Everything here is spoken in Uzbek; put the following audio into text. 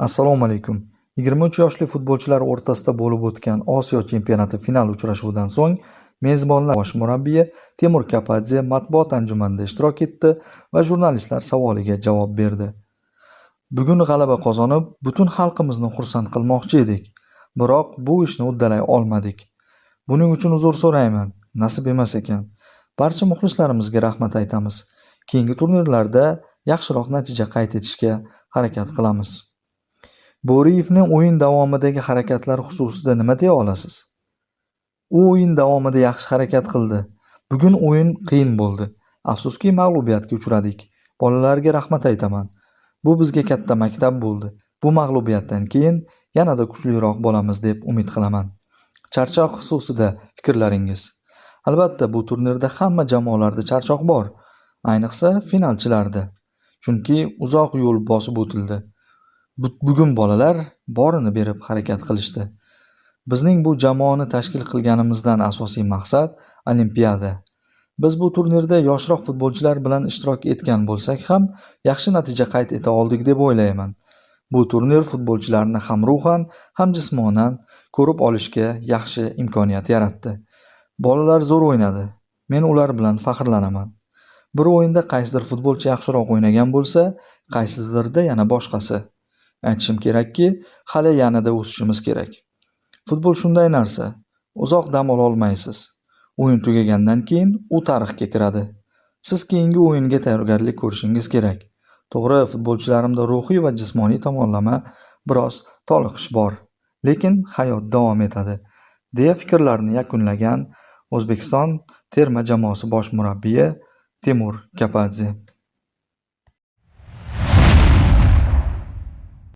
Assalomu alaykum. 23 yoshli futbolchilar o'rtasida bo'lib o'tgan Osiyo chempionati final uchrashuvidan so'ng mezbonlar bosh murabbiyi Temur Kapadze matbuot anjumanida ishtirok etdi va jurnalistlar savoliga javob berdi. Bugun g'alaba qozonib, butun xalqimizni xursand qilmoqchi edik, biroq bu ishni uddalay olmadik. Buning uchun uzr so'rayman. Nasib emas ekan. Barcha muxlislarimizga rahmat aytamiz. Keyingi turnirlarda yaxshiroq natija qayd etishga harakat qilamiz. Bo'riyevning o'yin davomidagi harakatlari xususida nima deya olasiz? U o'yin davomida yaxshi harakat qildi. Bugun o'yin qiyin bo'ldi. Afsuski mag'lubiyatga uchradik. Bolalarga rahmat aytaman. Bu bizga katta maktab bo'ldi. Bu mag'lubiyatdan keyin yanada kuchliroq bo'lamiz deb umid qilaman. Charchoq xususida fikrlaringiz? Albatta, bu turnirda hamma jamoalarda charchoq bor, ayniqsa finalchilarda. Chunki uzoq yo'l bosib o'tildi. Bugun bolalar borini berib harakat qilishdi. Bizning bu jamoani tashkil qilganimizdan asosiy maqsad Olimpiada. Biz bu turnirda yoshroq futbolchilar bilan ishtirok etgan bo'lsak ham yaxshi natija qayd eta oldik deb o'ylayman. Bu turnir futbolchilarni ham ruhan, ham jismonan ko'rib olishga yaxshi imkoniyat yaratdi. Bolalar zo'r o'ynadi. Men ular bilan faxrlanaman. Bir o'yinda qaysidir futbolchi yaxshiroq o'ynagan bo'lsa, qaysidirda yana boshqasi. Aytishim kerakki, hali yanada o'sishimiz kerak. Futbol shunday narsa. Uzoq dam ola olmaysiz. O'yin tugagandan keyin u tarixga kiradi. Siz keyingi o'yinga tayyorgarlik ko'rishingiz kerak. To'g'ri, futbolchilarimda ruhiy va jismoniy tomonlama biroz toliqish bor, lekin hayot davom etadi, deya fikrlarini yakunlagan O'zbekiston terma jamoasi bosh murabbiyi Temur Kapadze.